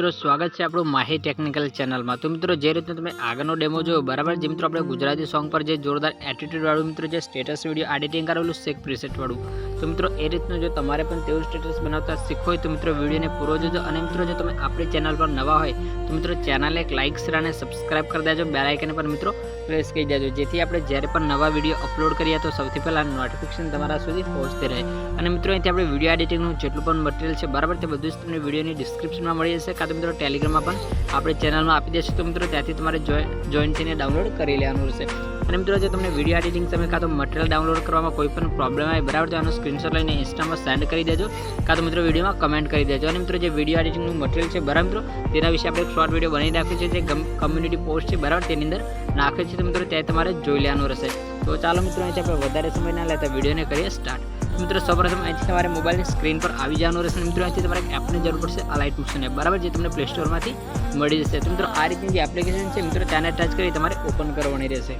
મિત્રો, સ્વાગત છે આપણું માહી ટેકનિકલ ચેનલમાં. તો મિત્રો, જે રીતે તમે આગળનો ડેમો જોયો, બરાબર? જે મિત્રો આપણે ગુજરાતી સોંગ પર જે જોરદાર એટિટ્યૂડવાળું મિત્રો જે સ્ટેટસ વીડિયો એડિટિંગ કરેલું શેક પ્રિસેટવાળું તો મિત્રો, એ રીતનું જો તમારે પણ તેવું સ્ટેટસ બનાવતા શીખો હોય, તો મિત્રો, વિડીયોને પૂરો જોજો. અને મિત્રો, જો તમે આપણી ચેનલ પર નવા હોય, તો મિત્રો, ચેનલને એક લાઇક શેર અને સબસ્ક્રાઇબ કરી દેજો. બેલ પણ મિત્રો પ્રેસ કરી દેજો. જેથી આપણે જ્યારે પણ નવા વીડિયો અપલોડ કરીએ તો સૌથી પહેલાં નોટિફિકેશન તમારા સુધી પહોંચતી રહે. અને મિત્રો, અહીંથી આપણે વીડિયો એડિટિંગનું જેટલું પણ મટીરિયલ છે, બરાબર તે બધું જ તમને વિડીયોની ડિસ્ક્રિપ્શનમાં મળી જશે. કાં તો મિત્રો ટેલિગ્રામમાં પણ આપણે ચેનલમાં આપી દઈશું. તો મિત્રો, ત્યાંથી તમારે જોઈન થઈને ડાઉનલોડ કરી લેવાનું રહેશે. અને મિત્રો, જો તમને વીડિયો એડિટિંગ તમે કાં તો મટીરિયલ ડાઉનલોડ કરવામાં કોઈ પણ પ્રોબ્લેમ આવે, બરાબર તો આનો સ્ક્રીનશોટ લઈને ઇન્સ્ટામાં સેન્ડ કરી દેજો. કાં તો મિત્રો વિડીયોમાં કમેન્ટ કરી દેજો. અને મિત્રો, જે વીડિયો એડિટિંગનું મટીરિયલ છે, બરાબર મિત્રો? તેના વિશે આપણે એક શોર્ટ વીડિયો બનાવી નાખ્યું છે, જે કમ્યુનિટી પોસ્ટ છે, બરાબર? તેની અંદર નાખે છે. તો મિત્રો ત્યાં તમારે જોઈ લેવાનું રહેશે. તો ચાલો મિત્રો અહીંથી આપણે વધારે સમય ના લેતા વિડીયોને કરીએ સ્ટાર્ટ મિત્રો, સૌપ્રથમ અહીંથી તમારે મોબાઈલની સ્ક્રીન પર આવી જવાનું રહેશે. મિત્રો, અહીંથી તમારે એપની જરૂર પડશે અલાઇટ ટ્યુશન બરાબર? જે તમને પ્લે સ્ટોરમાંથી મળી જશે. તો મિત્રો, આ રીતની જે એપ્લિકેશન છે, મિત્રો તેને ટચ કરી તમારે ઓપન કરવાની રહેશે.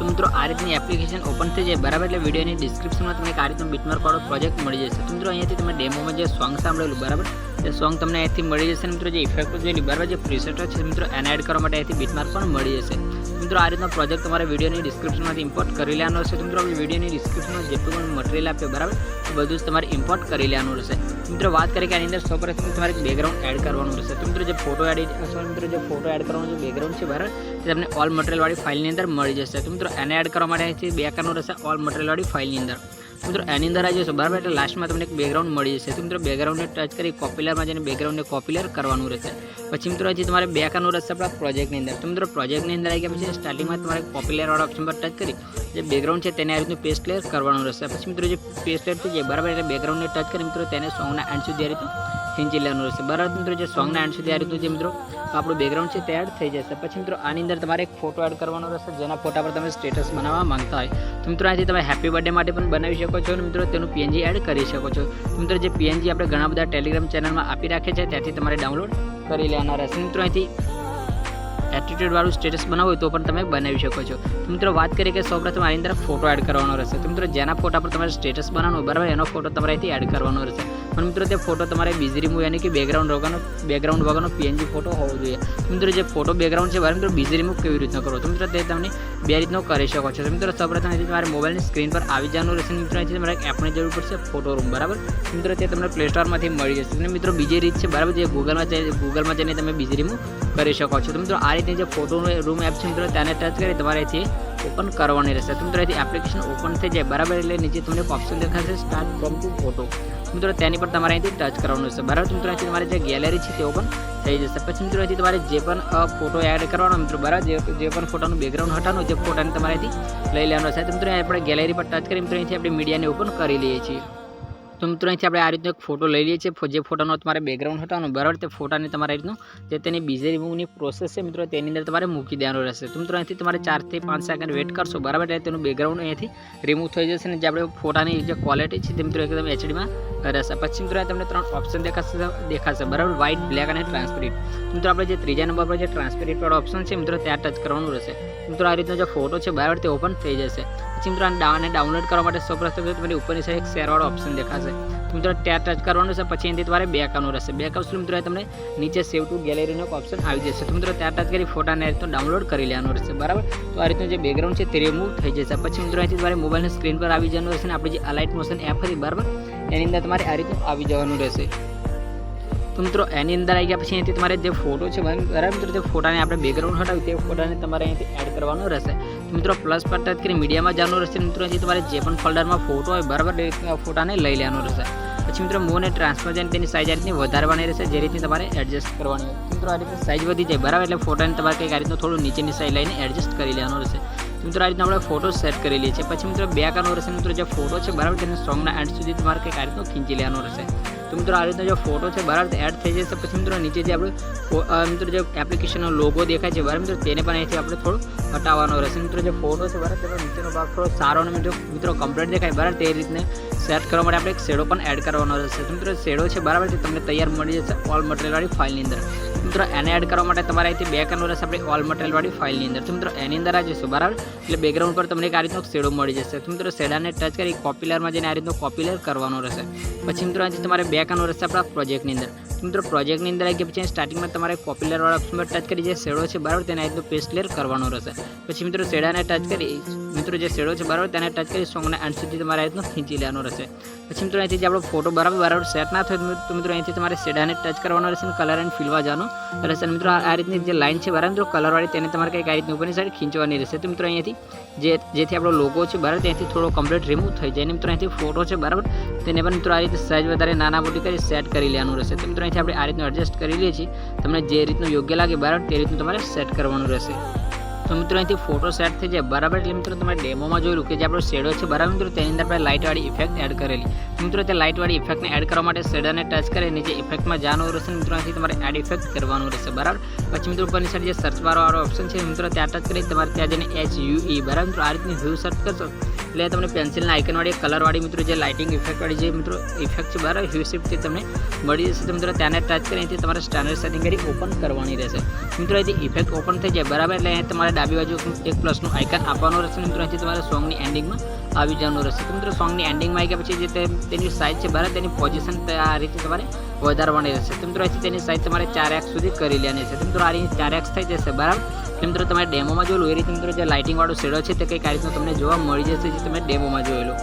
તો મિત્રો, આ રીતની એપ્લિકેશન ઓપન થઈ જાય બરાબર એટલે વિડીયોની ડિસ્ક્રિપ્શનમાં તમને આ રીતનું બીટમાર્ક વાળો પ્રોજેક્ટ મળી જશે. તો મિત્રો, અહીંયાથી તમે ડેમોમાં જે સોંગ સાંભળેલું, બરાબર? એ સોંગ તમને અહીંથી મળી જશે મિત્રો, જે ઇફેક્ટ જે બરાબર જે પ્રિસેટ છે મિત્રો, એને એડ કરવા માટે અહીંથી બીટમાર્ક પણ મળી જશે. મિત્રો, આ રીતનો પ્રોજેક્ટ તમારે વિડીયોની ડિસ્ક્રિપ્શનમાંથી ઇમ્પોર્ટ કરી લેવાનો તો મિત્રો વિડીયોની ડિસ્ક્રિપ્શનમાં જેટલું પણ મટીરિયલ આપે બરાબર, એ બધું જ તમારે ઇમ્પોર્ટ કરી લેવાનું રહેશે. મિત્રો, વાત કરીએ કે આની અંદર સૌપ્રથમ તમારે એક બેકગ્રાઉન્ડ એડ કરવાનું રહેશે. તો મિત્રો, જે ફોટો એડિટ મિત્રો, જે ફોટો એડ કરવાનું જે બેકગ્રાઉન્ડ છે, બરાબર તે તમને ઓલ મટીરિયલવાળી ફાઇલની અંદર મળી જશે. તો મિત્રો, એને એડ કરવા માટે અહીંથી બે કરવાનું રહેશે ઓલ મટીરિયલવાળી ફાઇલની અંદર. મિત્રો, એની અંદર આવી જશો બરાબર, એટલે લાસ્ટમાં તમને એક બેકગ્રાઉન્ડ મળી જશે. તો મિત્રો બેકગ્રાઉન્ડને ટચ કરી કોપીલરમાં જઈને બેકગ્રાઉન્ડને કોપીલર કરવાનું રહેશે. પછી મિત્રો, હજી તમારે બે કરવાનું રહેશે આપણા પ્રોજેક્ટની અંદર. તો મિત્રો પ્રોજેક્ટની અંદર આવી ગયા પછી સ્ટાર્ટિંગમાં તમારે કોપીલર વાળા ઓપ્શન પર ટચ કરી, જે બેકગ્રાઉન્ડ છે તેને આ રીતનું પેસ્ટ ક્લિયર કરવાનું રહેશે. પછી મિત્રો, જે પેસ્ટ ક્લિયર થઈ જાય બરાબર, એટલે બેકગ્રાઉન્ડને ટચ કરી, મિત્રો, તેને સોંગના એન્ડ સુધી આ રીતનું ખેંચી લેવાનું રહેશે. બરાબર, મિત્રો, જે સોંગના એન્ડ સુધી આ રીતનું જે મિત્રો આપણું બેકગ્રાઉન્ડ છે તે એડ થઈ જશે. પછી મિત્રો, આની અંદર તમારે એક ફોટો એડ કરવાનો રહેશે, જેના ફોટા પર તમે સ્ટેટસ બનાવવા માંગતા હોય. તો મિત્રો અહીંથી તમે હેપી બર્થડે માટે પણ બનાવી શકો છો અને મિત્રો તેનું પીએનજી એડ કરી શકો છો. મિત્રો જે પીએનજી આપણે ઘણા બધા ટેલિગ્રામ ચેનલમાં આપી રાખે છે, ત્યાંથી તમારે ડાઉનલોડ કરી લેવાના રહેશે. મિત્રો અહીંથી એટીટ્યુડ વાળું સ્ટેટસ બનાવવું હોય તો પણ તમે બનાવી શકો છો. મિત્રો વાત કરીએ કે સૌપ્રથમ આની અંદર ફોટો એડ કરવાનો રહેશે. તો મિત્રો જેના ફોટા પર તમારે સ્ટેટસ બનાવવાનો બરાબર, એનો ફોટો તમારે અહીંથી એડ કરવાનો રહેશે. પણ મિત્રો તે ફોટો તમારે બીજી રિમૂવ યાની કે બેકગ્રાઉન્ડ વગરનો બેકગ્રાઉન્ડ વગરનો પીએનજી ફોટો હોવો જોઈએ. મિત્રો જે ફોટો બેકગ્રાઉન્ડ છે બરાબર મિત્રો બીજી રિમૂવ કેવી રીતના કરો? તો મિત્રો તે તમને બે રીતનો કરી શકો છો. મિત્રો સૌપ્રથમ અહીંથી તમારે મોબાઈલની સ્ક્રીન પર આવી જવાનું રહેશે. મિત્રો અહીંથી તમારે એપની જરૂર પડશે ફોટો રૂમ બરાબર? મિત્રો તે તમને પ્લે સ્ટોરમાંથી મળી જશે. અને મિત્રો બીજી રીત છે, બરાબર? જે ગૂગલમાં જઈ ગૂગલમાં જઈને તમે બીજી રિમૂવ કરી શકો છો. તો મિત્રો આ રીતે જે ફોટો રૂમ એપ છે, મિત્રો, તેને ટચ કરી તમારે અહીંથી ઓપન કરવાની રહેશે. તો મિત્રો એપ્લિકેશન ઓપન થઈ જાય, બરાબર? એટલે નીચે તમને ઓપ્શન દેખાશે સ્ટાર્ટ ફ્રોમ ટુ ફોટો મિત્રો, તેની પર તમારે અહીંથી ટચ કરવાનું છે. બરાબર? મિત્રો, અહીંથી તમારી જે ગેલેરી છે તે ઓપન થઈ જશે. પછી મિત્રો, અહીંથી તમારે જે પણ ફોટો એડ કરવાનો મિત્રો, બરાબર? જે પણ ફોટાનું બેકગ્રાઉન્ડ હટાવવાનું તે ફોટાને તમારે અહીંથી લઈ લેવાનો છે. તો મિત્રો આપણે ગેલેરી પર ટચ કરી, મિત્રો, અહીંથી આપણે મીડિયાને ઓપન કરી લઈએ છીએ. તો મિત્રો, અહીંથી આપણે આ રીતનો એક ફોટો લઈ લઈએ છીએ. જે ફોટાનો તમારે બેકગ્રાઉન્ડ હટાવવાનું બરાબર તે ફોટાને તમારે રીતનું જે તેની બીજી રિમૂવની પ્રોસેસ છે મિત્રો, તેની અંદર તમારે મૂકી દેવાનું રહેશે. તો મિત્રો, અહીંથી તમારે ચારથી પાંચ સેકન્ડ વેટ કરશો, બરાબર? એટલે તેનું બેકગ્રાઉન્ડ અહીંથી રિમૂવ થઈ જશે ને જે આપણે ફોટાની જે ક્વોલિટી છે તે મિત્રો એકદમ એચડીમાં રહેશે. પછી મિત્રો તમને ત્રણ ઓપ્શન દેખાશે દેખાશે, બરાબર? વ્હાઇટ બ્લેક અને ટ્રાન્સપેરેન્ટ મિત્રો, આપણે જે ત્રીજા નંબર પર જે ટ્રાન્સપેરેન્ટ વાળો ઓપ્શન છે, મિત્રો, ત્યાં ટચ કરવાનું રહેશે. મિત્રો, આ રીતનો જે ફોટો છે, બરાબર? તે ઓપન થઈ જશે. પછી મિત્રો આને ડાઉનલોડ કરવા માટે સૌપ્રથમ તમારી ઉપરની સાઈડ એક શેરવાળો ઓપ્શન દેખાશે. મિત્રો, ત્યાં ટચ કરવાનું છે, પછી એનાથી તમારે બેક આવવાનું રહેશે. બેક આવશે મિત્રો તમને નીચે સેવ ટુ ગેલેરીનો ઓપ્શન આવી જશે. તો મિત્રો, ત્યાં ટચ કરી ફોટાને રીતનો ડાઉનલોડ કરી લેવાનું રહેશે. બરાબર? તો આ રીતનું જે બેકગ્રાઉન્ડ છે, તે રિમૂવ થઈ જશે. પછી મિત્રો, અહીંથી તમારે મોબાઈલની સ્ક્રીન પર આવી જવાનું રહેશે અને આપણી જે અલાઇટ મોશન એપ હતી, બરાબર? એની અંદર તમારે આ રીતનું આવી જવાનું રહેશે. તો મિત્રો, એની અંદર આવી ગયા પછી અહીંથી તમારે જે ફોટો છે, બરાબર મિત્રો તે ફોટાને આપણે બેકગ્રાઉન્ડ હટાવી, તે ફોટાને તમારે અહીંથી એડ કરવાનો રહેશે. મિત્રો પ્લસ પર ટચ કરી મીડિયામાં જવાનું રહેશે, મિત્રો, અહીંથી તમારે જે પણ ફોલ્ડરમાં ફોટો હોય, બરાબર ફોટાને લઈ લેવાનો રહેશે. પછી મિત્રો મોને ટ્રાન્સફર જઈને તેની સાઇઝ આ રીતની વધારવાની રહેશે, જે રીતની તમારે એડજસ્ટ કરવાની મિત્રો, આ રીતે સાઇઝ વધી જાય, બરાબર, એટલે ફોટાને તમારે કંઈક આ રીતનું થોડું નીચેની સાઈડ લઈને એડજસ્ટ કરી લેવાનું રહેશે. મિત્રો, આ રીતના આપણે ફોટો સેટ કરી લઈએ છીએ. પછી મિત્રો બે કરવાનો રહેશે, મિત્રો, જે ફોટો છે, બરાબર, તેને સોંગના એન્ડ સુધી તમારે કંઈક આ રીતનું ખીંચી લેવાનો રહેશે. તો મિત્રો આ રીતનો જે ફોટો છે, બરાબર એડ થઈ જશે. પછી મિત્રો નીચે જે આપણે મિત્રો જે એપ્લિકેશનનો લોગો દેખાય છે, બરાબર, મિત્રો, તેને પણ અહીંથી આપણે થોડું હટાવવાનો રહેશે. મિત્રો, જે ફોટો છે, બરાબર, તેનો નીચેનો ભાગ થોડો સારો અને મિત્રો મિત્રો કમ્પ્લીટ દેખાય, બરાબર, તે રીતને સેટ કરવા માટે આપણે એક શેડો પણ એડ કરવાનો રહેશે. મિત્રો, શેડો છે, બરાબર તે તમને તૈયાર મળી જશે ઓલ મટીરિયલવાળી ફાઇલની અંદર. મિત્રો, એને એડ કરવા માટે તમારે અહીંથી બે કરવાનું રહેશે, આપણે ઓલ મટીરિયલવાળી ફાઇલની અંદર. તો મિત્રો, એની અંદર આવી જશો બરાબર? એટલે બેકગ્રાઉન્ડ પર તમને એક આ રીતનો શેડો મળી જશે. તો મિત્રો, શેડાને ટચ કરી કોપીલરમાં જઈને આ રીતનો કોપીલર કરવાનો રહેશે. પછી મિત્રો, અહીંથી તમારે કરવાનો રહેશે આપણા પ્રોજેક્ટની અંદર? મિત્રો, પ્રોજેક્ટની અંદર આવી ગયા પછી સ્ટાર્ટિંગમાં તમારે પોપ્યુલર વાળા ઓપ્શન પર ટચ કરી, જે શેડો છે બરાબર, તેને આ રીતનું પેસ્ટ ક્લિયર કરવાનો રહેશે. પછી મિત્રો, શેડાને ટચ કરી, મિત્રો, જે શેડો છે બરાબર, તેને ટચ કરી સોંગના એન્ડ સુધી તમારે આ રીતનું ખીંચી લેવાનો રહેશે. પછી મિત્રો અહીંથી જે આપણો ફોટો બરાબર બરાબર સેટ ના થાય તો મિત્રો અહીંથી તમારે શેડાને ટચ કરવાનો રહેશે અને કલર એન્ડ ફિલવા જવાનો રહેશે. મિત્રો આ રીતની જે લાઈન છે બરાબર મિત્રો કલરવાળી તેને તમારે કંઈક આ રીતની ઉપરની સાઈડ ખીંચવાની રહેશે. તો મિત્રો અહીંયાથી જે જેથી આપણો લોગો છે બરાબર, ત્યાંથી થોડો કમ્પ્લીટ રિમૂવ થઈ જાય. મિત્રો અહીંથી ફોટો છે બરાબર, તેને પણ મિત્રો આ રીતે સાઈઝ વધારે નાના મોટી કરી સેટ કરી લેવાનું રહેશે. તો મિત્રો અહીંથી આપણે આ રીતનું એડજસ્ટ કરી લઈએ છીએ. તમને જે રીતનું યોગ્ય લાગે બરાબર, તે રીતનું તમારે સેટ કરવાનું રહેશે. તો મિત્રો, અહીંથી ફોટો સેટ થઈ જાય. બરાબર એટલે મિત્રો, તમે ડેમોમાં જોયેલું કે જે આપણો શેડો છે, બરાબર મિત્રો, તેની અંદર આપણે લાઇટવાળી ઇફેક્ટ એડ કરેલી. મિત્રો, તે લાઇટવાળી ઇફેક્ટને એડ કરવા માટે શેડાને ટચ કરી નીચે ઇફેક્ટમાં જવાનું રહેશે મિત્રો, અહીંથી તમારે એડ ઇફેક્ટ કરવાનું રહેશે. બરાબર? પછી મિત્રો, ઉપરની સાઈડ જે સર્ચ વાળો ઓપ્શન છે, મિત્રો, ત્યાં ટચ કરી તમારે ત્યાં જઈને એચ યુ ઈ બરાબર મિત્રો, આ રીતની વ્યૂ સર્ચ કરશો એટલે તમને પેન્સિલના આઇકનવાળી કલરવાળી મિત્રો, જે લાઇટિંગ ઇફેક્ટવાળી જે મિત્રો ઇફેક્ટ છે બરાબર વ્યૂ શિફ્ટથી તમને મળી જશે. તો મિત્રો તેને ટચ કરી અહીંથી તમારે સ્ટાન્ડર્ડ સેટિંગ કરી ઓપન કરવાની રહેશે. મિત્રો, અહીંથી ઇફેક્ટ ઓપન થઈ જાય, બરાબર? એટલે અહીંયા તમારે ડાબી બાજુ એક પ્લસનું આઇકન આપવાનું રહેશે મિત્રો, અહીંથી તમારે સોંગની એન્ડિંગમાં આવી જવાનું રહેશે. તો મિત્રો સોંગની એન્ડિંગમાં આવી ગયા પછી જે તે- તેની સાઇઝ છે, બરાબર? તેની પોઝિશન આ રીતે તમારે વધારવાની રહેશે. તો મિત્રો, અહીંથી તેની સાઇઝ તમારે ચાર એક્સ સુધી કરી લેવાની છે. તો મિત્રો, આ રીતે ચાર એક્સ થઈ જશે, બરાબર? તો મિત્રો તમે ડેમોમાં જોયેલું એ રીતે મિત્રો, જે લાઇટિંગ વાળો શેડો છે તે કંઈક આ રીતનું તમને જોવા મળી જશે જે તમે ડેમોમાં જોયેલું.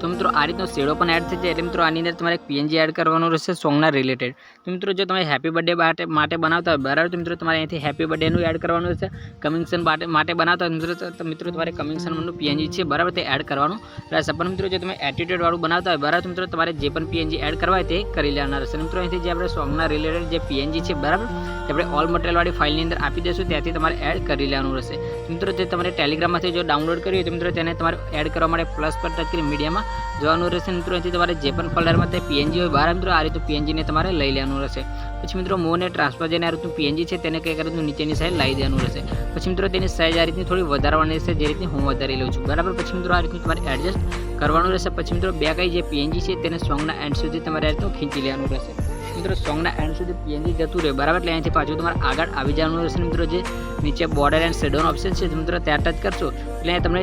તો મિત્રો, આ રીતનો શેડો પણ એડ જાય એટલે મિત્રો, આની અંદર તમારે પીએનજી એડ કરવાનું રહેશે સોંગના રિલેટેડ તો મિત્રો, જો તમે હેપી બર્થડે માટે બનાવતા હોય, બરાબર, તો મિત્રો, તમારે અહીંથી હેપી બર્થડેનું એડ કરવાનું રહેશે. કમિંગસન માટે બનાવતા હોય, મિત્રો, તો- મિત્રો, તમારે કમિંગસનનું પીએનજી છે, બરાબર, તે એડ કરવાનું રહેશે. પણ મિત્રો, જો તમે એટીટ્યુડવાળું બનાવતા હોય, બરાબર, તો મિત્રો, તમારે જે પણ પીએનજી એડ કરવા હોય તે કરી લેવાના રહેશે. મિત્રો, અહીંથી જે આપણે સોંગના રિલેટેડ જે પીએનજી છે, બરાબર આપણે ઓલ મટીરિયલવાળી ફાઇલની અંદર આપી દઈશું, ત્યાંથી તમારે એડ કરી લેવાનું રહેશે. મિત્રો તે તમારે ટેલિગ્રામમાંથી જો ડાઉનલોડ કર્યું તો મિત્રો, તેને તમારે એડ કરવા માટે પ્લસ પર ટચ કરી મીડિયામાં જવાનું રહેશે. મિત્રો, અહીંથી તમારે જે પણ ફોલ્ડરમાં તે પીએનજી હોય, બહાર મિત્રો, આ રીતનું પીએનજીને તમારે લઈ લેવાનું રહેશે. પછી મિત્રો મોને ટ્રાન્સફર જેને આ રીતનું પીએનજી છે, તેને કંઈક રીતનું નીચેની સાઈડ લાવી દેવાનું રહેશે. પછી મિત્રો, તેની સાઈઝ આ રીતની થોડી વધારવાની રહેશે, જે રીતની હું વધારી લઉં છું. બરાબર? પછી મિત્રો, આ રીતનું તમારે એડજસ્ટ કરવાનું રહેશે. પછી મિત્રો, બે કઈ જે પીએનજી છે, તેને સોંગના એન્ડ સુધી તમારે આ રીતનું ખીંચી લેવાનું રહેશે. મિત્રો સોંગના એન્ડ સુધી પીએનજી જતું રહે. બરાબર? એટલે અહીંથી પાછું તમારે આગળ આવી જવાનું રહેશે મિત્રો, જે નીચે બોર્ડર એન્ડ શેડોનો ઓપ્શન છે મિત્રો ત્યાં ટચ કરશો, એટલે તમને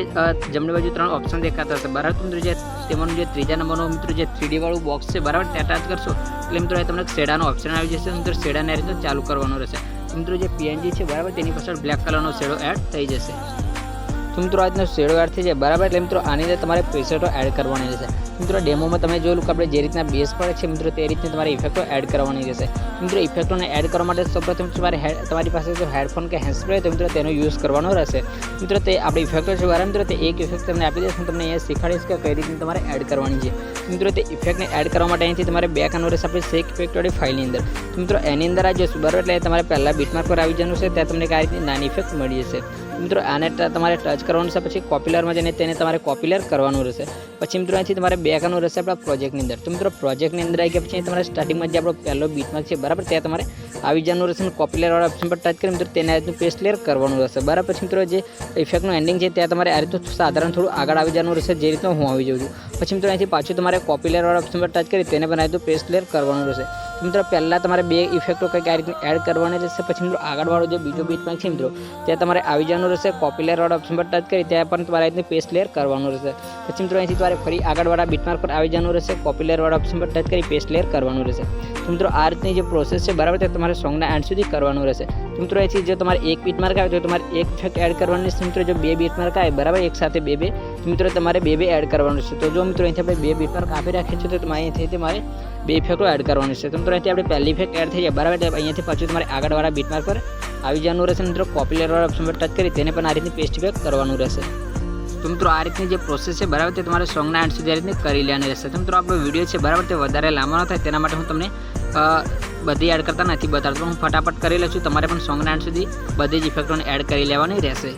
જમણી બાજુ ત્રણ ઓપ્શન દેખાતા હશે. બરાબર? મિત્રો, જે તેમાંનું જે ત્રીજા નંબરનો મિત્રો, જે થ્રીડી વાળું બોક્સ છે, બરાબર? ત્યાં ટચ કરશો, એટલે મિત્રો તમને શેડાનો ઓપ્શન આવી જશે. મિત્રો શેડાને રીતે ચાલુ કરવાનો રહેશે. મિત્રો, જે પીએનજી છે, બરાબર? તેની પાછળ બ્લેક કલરનો શેડો એડ થઈ જશે. તો મિત્રો, આજનો શેડો એડ થઈ જાય. બરાબર? એટલે મિત્રો, આની અંદર તમારે પ્રેસેટો એડ કરવાની રહેશે. મિત્રો, ડેમોમાં તમે જોયેલું કે આપણે જે રીતના બેસ પડે છે, મિત્રો, તે રીતની તમારે ઇફેક્ટો એડ કરવાની રહેશે. મિત્રો ઇફેક્ટોને એડ કરવા માટે સૌપ્રથમ તમારે તમારી પાસે જો હેડફોન કે હેન્ડસ્પ્રે તો મિત્રો, તેનો યુઝ કરવાનો રહેશે. મિત્રો, તે આપણે ઇફેક્ટો છે બરાબર મિત્રો, તે એક ઇફેક્ટ તમને આપી દઈશ. હું તમને અહીંયા શીખવાડીશ કે કઈ રીતની તમારે એડ કરવાની છે. મિત્રો, તે ઇફેક્ટને એડ કરવા માટે અહીંથી તમારે બે કાનો રહેશે આપણી શેક ઇફેક્ટવાળી ફાઇલની અંદર. મિત્રો, એની અંદર આ જશું બરાબર એટલે તમારે પહેલાં બીટમાર્ક પર આવી જવાનું છે. ત્યાં તમને આ રીતની નાની ઇફેક્ટ મળી જશે. મિત્રો, આને તમારે ટચ કરવાનું છે, પછી કોપ્યુલરમાં જઈને તેને તમારે કોપ્યુલર કરવાનું રહેશે. પછી મિત્રો, અહીંથી તમારે બે કરવાનું રહેશે આપણા પ્રોજેક્ટની અંદર. તો મિત્રો પ્રોજેક્ટની અંદર આવી ગયા પછી તમારે સ્ટાર્ટિંગમાં જે આપણો પહેલો બીટમાર્ક છે, બરાબર, ત્યાં તમારે આવી જવાનું રહેશે કોપ્યુલરવાળા કોપ્યુલર વાળા ઓપ્શન પર ટચ કરી મિત્રો, તેને આ રીતનું પેસ્ટ ક્લિયર કરવાનું રહેશે. બરાબર, પછી મિત્રો, જે ઇફેક્ટનું એન્ડિંગ છે, ત્યાં તમારે આ રીતનું સાધારણ થોડું આગળ આવી જવાનું રહેશે, જે રીતનું હું આવી જાઉં છું. પછી મિત્રો, અહીંથી પાછું તમારે કોપ્યુલરવાળા ઓપ્શન પર ટચ કરી તેને આ રીતનું પેસ્ટ ક્લિયર કરવાનું રહેશે. મિત્રો, પહેલાં તમારે બે ઇફેક્ટો કંઈક આ રીતની એડ કરવાની રહેશે. પછી મિત્રો, આગળવાળો જે બીજો બીટમાર્ક છે મિત્રો, ત્યાં તમારે આવી જવાનું રહેશે કોપ્યુલર વાળા ઓપ્શન પર ટચ કરી, ત્યાં પણ તમારે રીતની પેસ્ટ લેયર કરવાનું રહેશે. પછી મિત્રો, અહીંથી તમારે ફરી આગળવાળા બીટમાર્ક પર આવી જવાનું રહેશે કોપ્યુલર વાળા ઓપ્શન પર ટચ કરી પેસ્ટ લેયર કરવાનું રહેશે. તો મિત્રો, આ રીતની જે પ્રોસેસ છે, બરાબર, તે તમારે સોંગના એન્ડ સુધી કરવાનું રહેશે. મિત્રો, અહીંથી જો તમારે એક બીટમાર્ક આવે, તો તમારે એક ફેક્ટ એડ કરવાની છે મિત્રો, જો બે બીટમાર્ક આવે, બરાબર, એક સાથે બે બે મિત્રો, તમારે બે બે એડ કરવાનું છે તો જો મિત્રો, અહીંથી આપણે બે બીટમાર્ક આપી રાખીએ છીએ તો તમારે અહીંથી તમારે બે ઇફેક્ટો એડ કરવાની છે તો મિત્રો, અહીંથી આપણે પહેલી ફેક એડ થઈ જાય, બરાબર અહીંયાથી પાછું તમારે આગળવાળા બીટમાર્ક પર આવી જવાનું રહેશે મિત્રો? કોપી વાળા ઓપ્શન પર ટચ કરી તેને પણ આ રીતની પેસ્ટ બેક કરવાનું રહેશે. તો મિત્રો, આ રીતની જે પ્રોસેસ છે, બરાબર, તે તમારે સોંગના એન્ડ સુધી આ રીતની કરી લેવાની રહેશે. તો મિત્રો, આપણો વીડિયો છે, બરાબર, તે વધારે લાંબો ન થાય, તેના માટે હું તમને બધી એડ કરતા નથી બતાડતો હું ફટાફટ કરી લઉં છું. તમારે પણ સોંગના એન્ડ સુધી બધી જ ઇફેક્ટોને એડ કરી લેવાની રહેશે.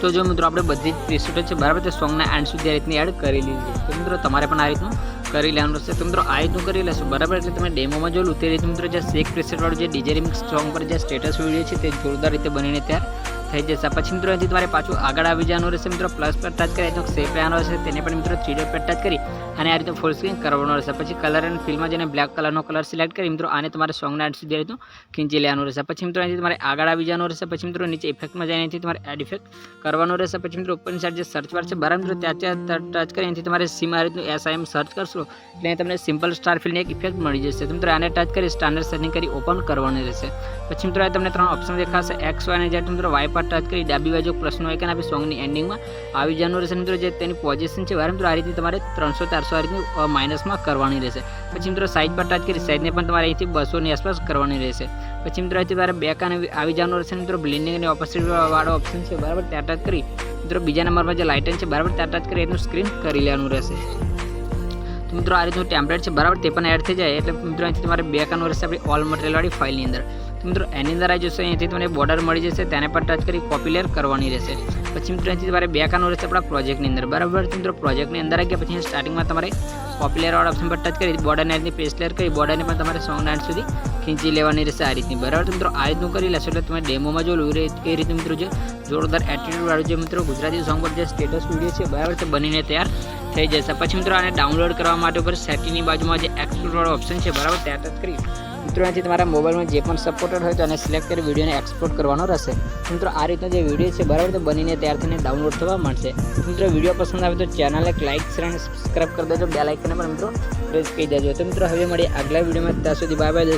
તો જો મિત્રો, આપણે બધી જ પ્રીસેટો છે, બરાબર, તે સોંગના એન્ડ સુધી આ રીતની એડ કરી લીધી છે. તો મિત્રો, તમારે પણ આ રીતનું કરી લેવાનું રહેશે. તો મિત્રો, આ રીતનું કરી લેશું. બરાબર, એટલે તમે ડેમોમાં જોયું તે રીતે મિત્રો જે શેક પ્રીસેટવાળું જે ડીજે રિમિક્સ સોંગ પર જે સ્ટેટસ વીડિયો છે, તે જોરદાર રીતે બનીને તૈયાર થઈ જશે. પછી મિત્રો અહીંથી તમારે પાછું આગળ આવી જવાનું રહેશે. મિત્રો પ્લસ પર ટચ કરી તો સેફ રહેવાનું રહેશે. તેને પણ મિત્રો ડોટ પર ટચ કરી અને આ રીતે ફૂલ સ્ક્રીન કરવાનો રહેશે. પછી કલર એન્ડ ફિલ્મમાં જઈને બ્લેક કલરનો કલર સિલેક્ટ કરી, મિત્રો, આને તમારે સોંગના એડ સુધી રીતનું ખીંચી લેવાનું રહેશે. પછી, મિત્રો, અહીંથી તમારે આગળ આવી જવાનું રહેશે. પછી, મિત્રો, નીચે ઇફેક્ટમાં જઈને અહીંથી તમારે એડ ઇફેક્ટ કરવાનું રહેશે. પછી, મિત્રો ઉપરની સાઈડ જે સર્ચ બાર છે, બરાબર, મિત્રો, ત્યાં ત્યાં ટચ કરી, અહીંથી તમારે સીમ રીતનું એસઆઈએમ સર્ચ કરશો, એટલે તમને સિમ્પલ સ્ટાર ફિલ્ડની એક ઇફેક્ટ મળી જશે. તો, મિત્રો, આને ટચ કરી સ્ટાન્ડર્ડ સેટિંગ કરી ઓપન કરવાની રહેશે. પછી, મિત્રો તમને ત્રણ ઓપ્શન દેખાશે. એક્સ વાય અને જેટ મિત્રો વાય પર ટચ કરી ડાબી બાજુ પ્રશ્નો કે આપી સોંગની એન્ડિંગમાં આવી જવાનું રહેશે. મિત્રો, જે તેની પોઝિશન છે, બરાબર, મિત્રો, આ રીતે તમારે ત્રણસો ચારસો આ માઇનસમાં કરવાની રહેશે. પછી મિત્રો સાઇઝ પર ટચ કરી સાઇઝને પણ તમારે અહીંથી બસોની આસપાસ કરવાની રહેશે. પછી મિત્રો અહીંથી તમારે બેક અને આવી જવાનું રહેશે મિત્રો બ્લિન્ડિંગ અને ઓપોઝિટ વાળો ઓપ્શન છે, બરાબર? ત્યાં ટચ કરી, મિત્રો બીજા નંબરમાં જે લાઇટન છે, બરાબર? ત્યાં ટચ કરી, એનું સ્ક્રીન કરી લેવાનું રહેશે. તો મિત્રો, આ રીતનું ટેમ્પલેટ છે. બરાબર, તે પણ એડ થઈ જાય. એટલે મિત્રો, અહીંથી તમારે બે કાન વર્ષે આપણી ઓલ મટીરિયલવાળી ફાઇલની અંદર. તો મિત્રો, એની અંદર આવી જશે. અહીંથી તમને બોર્ડર મળી જશે. તેને પર ટચ કરી કોપી લેર કરવાની રહેશે. પછી મિત્રો, અહીંથી તમારે બે કાન વર્ષ આપણા પ્રોજેક્ટની અંદર. બરાબર? મિત્રો પ્રોજેક્ટની અંદર આવી ગયા. પછી સ્ટાર્ટિંગમાં તમારે કોપી લેરવાળા ઓપ્શન પર ટચ કરી બોર્ડરને રીતની પેસ્ટ લેર કરી બોર્ડરને પણ તમારે સોંગ નાઇટ સુધી ખીંચી લેવાની રહેશે આ રીતની. બરાબર? તો મિત્રો, આ રીતનું કરી લેશો એટલે તમે ડેમોમાં જો એ રીતનું રીતે મિત્રો, જે જોરદાર એટીટ્યુડ વાળું જે મિત્રો ગુજરાતી સોંગ પર જે સ્ટેટસ વીડિયો છે, બરાબર? તે બનીને તૈયાર થઈ જશે. પછી મિત્રો આને ડાઉનલોડ કરવા માટે ઉપર સેટિંગની બાજુમાં જે એક્સપોર્ટ ઓપ્શન છે, બરાબર, ત્યાં ટચ કરી મિત્રો અહીંથી તમારા મોબાઈલમાં જે પણ સપોર્ટેડ હોય તો એને સિલેક્ટ કરી વિડીયોને એક્સપોર્ટ કરવાનો રહેશે. મિત્રો આ રીતનો જે વીડિયો છે, બરાબર, તો બનીને તૈયાર થઈને ડાઉનલોડ થવા મળશે મિત્રો વીડિયો પસંદ આવે તો ચેનલને લાઇક શેર અને સબસ્ક્રાઈબ કરી દેજો. બે લાઇકને પણ મિત્રો પ્રેસ કહી દેજો. તો મિત્રો હવે મળીએ આગલા વિડીયોમાં. ત્યાં સુધી બાય બાય